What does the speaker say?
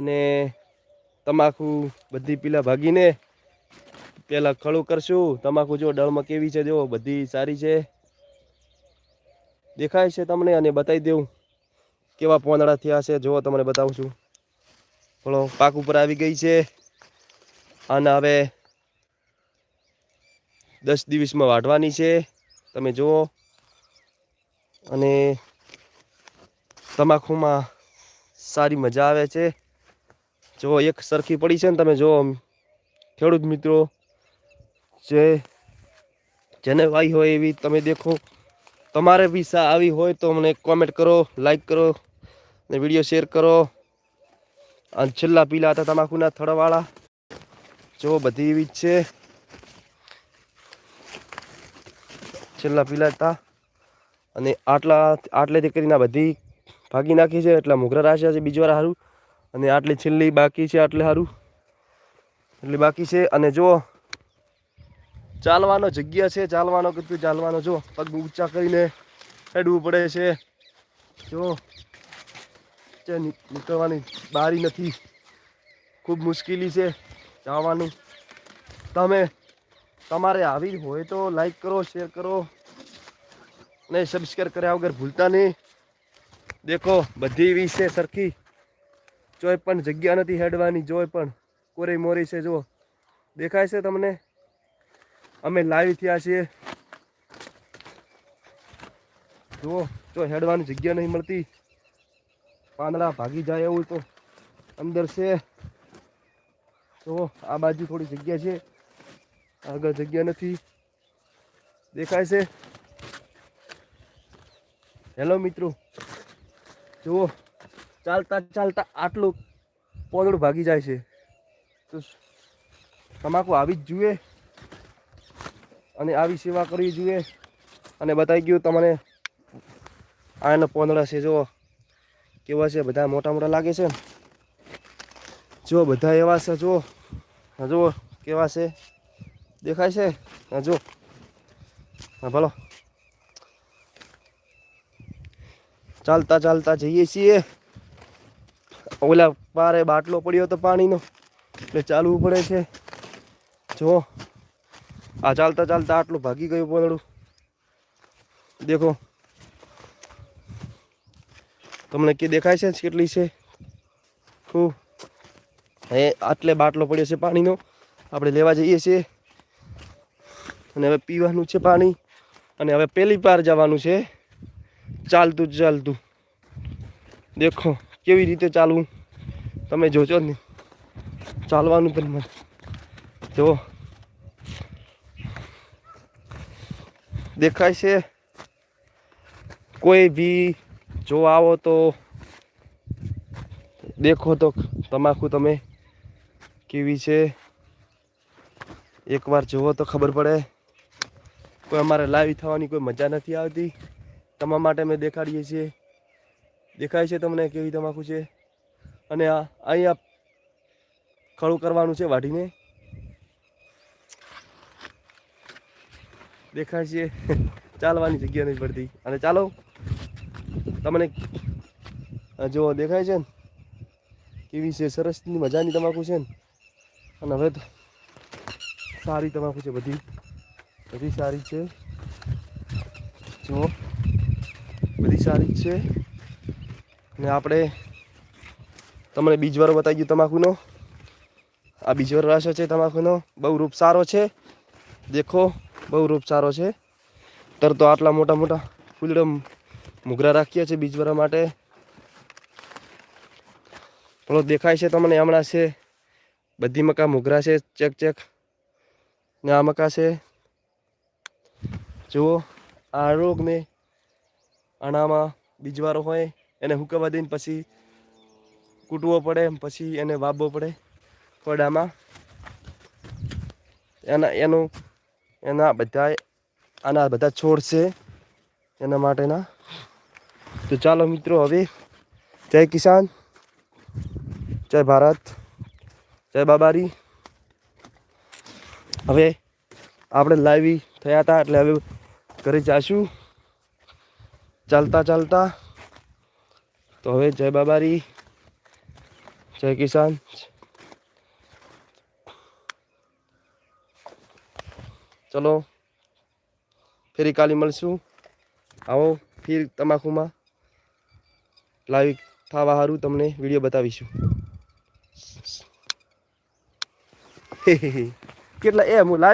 અને તમાકુ બધી પીલા ભાગીને પહેલાં ખડું કરશું. તમાકુ જો ડળમાં કેવી છે જો બધી સારી છે. દેખાય છે તમને અને બતાવી દઉં કેવા પોંદડા થયા છે. જો તમને બતાવું છું. થોડો પાક ઉપર આવી ગઈ છે. અને હવે દસ દિવસમાં વાઢવાની છે. તમે જુઓ અને તમાકુમાં સારી મજા આવે છે. જો એક સરખી પડી છે ને તમે જો ખેડૂત મિત્રો, જે જેને વાઈ હોય એવી તમે દેખો. તમારે બી સા આવી હોય તો મને કોમેન્ટ કરો લાઈક કરો ને વીડિયો શેર કરો. અને છેલ્લા પીલા હતા તમાકુના થડવાળા જો બધી એવી જ છે. છેલ્લા પીલા હતા. અને આટલા, આટલેથી કરીને બધી ભાગી નાખી છે. એટલા મુગરા રાશિયા છે બીજી સારું અને આટલી છેલ્લી બાકી છે, આટલે સારું એટલી બાકી છે, અને જો ચાલવાનો જગ્યા છે, ચાલવાનો કીધું ચાલવાનો જો પગ ઊંચા કરીને હેડવું પડે છે. જો નીકળવાની બારી નથી. ખૂબ મુશ્કેલી છે જવાનું. તમે, તમારે આવી હોય તો લાઈક કરો શેર કરો. ને સબસ્ક્રાઈબ કર્યા વગર ભૂલતા નહીં. દેખો, બધી છે સરખી. જોઈ પણ જગ્યા નથી હેડવાની, જોઈ પણ. કોરી મોરી છે, જુઓ. દેખાય છે તમને? અમે લાવી થયા છીએ. જુઓ, જો હેડવાની જગ્યા નહીં મળતી. પાંદડા ભાગી જાય એવું તો અંદર છે. જુઓ, આ બાજુ થોડી જગ્યા છે. આગળ જગ્યા નથી. દેખાય છે? હેલો મિત્રો. જુઓ ચાલતા ચાલતા આટલું પોદડું ભાગી જાય છે. તો તમાકુ આવી જ જુએ અને આવી સેવા કરવી જોઈએ અને બતાવી ગયું તમને. આ એના પોંદડા છે, જુઓ. કેવા છે, બધા મોટા મોટા લાગે છે જો, બધા એવા છે, જુઓ. જુઓ, કેવા છે? દેખાય છે? જુઓ. હા, ભલો. ચાલતા ચાલતા જઈએ છીએ. ઓલા પારે બાટલો પડ્યો હતો પાણીનો, એટલે ચાલવું પડે છે. જો, આ ચાલતા ચાલતા આટલું ભાગી ગયું પોદડું દેખો, તમને કે દેખાય છે કેટલી છે? હે, આટલે બાટલો પડ્યો છે પાણીનો. આપણે લેવા જઈએ છીએ. અને હવે પીવાનું છે પાણી. અને હવે પહેલી પાર જવાનું છે. ચાલતું ચાલતું. દેખો. કેવી રીતે ચાલવું? તમે જોજો ને. ચાલવાનું પણ મને. જુઓ દેખાય છે. કોઈ બી જો આવો તો દેખો તો તમાકુ તમે કેવી છે. એકવાર જુઓ તો ખબર પડે. કોઈ અમારે લાઈવ થવાની કોઈ મજા નથી આવતી. તમારા માટે અમે દેખાડીએ છીએ. દેખાય છે તમને કેવી તમાકુ છે? અને આ અહીંયા ખડું કરવાનું છે વાઢીને. દેખાય છે. ચાલવાની જગ્યા નથી પડતી. અને ચાલો, તમને જો દેખાય છે ને? કેવી છે? સરસની મજાની તમાકુ છે ને? અને હવે તો સારી તમાકુ છે બધી. બધી સારી છે. જુઓ, બધી સારી છે. ને આપણે તમને બીજવારો બતાવી ગયું તમાકુનો. આ બીજવારો રાશો છે તમાકુનો. બહુ રૂપ સારો છે. દેખો, બહુ રૂપ સારો છે. તર તો આટલા મોટા મોટા ફૂલડો મુગરા રાખ્યા છે બીજવારા માટે. પેલો દેખાય છે તમને, હમણાં છે. બધી મકા મુગરા છે, ચેક ચેક. ને આ મકા છે. જુઓ, આ રોગને આનામાં બીજવારો હોય. એને હુકવા દઈને પછી કૂટવો પડે, પછી એને વાવવો પડે ખોડામાં એના, એનું, એના બધા આના બધા છોડ છે એના માટેના. તો ચાલો મિત્રો હવે, જય કિસાન, જય ભારત, જય બાબારી. હવે આપણે લાઈવી થયા હતા એટલે હવે ઘરે જાશું. ચાલતા ચાલતા તો હવે જય બાબારી જય કિસાન. ચલો ફેરી કાલે મળશું. આવો ફીર તમાકુમાં લાઈવ થવા સારું તમને વીડિયો બતાવીશું. કેટલા એ હું લાઈવ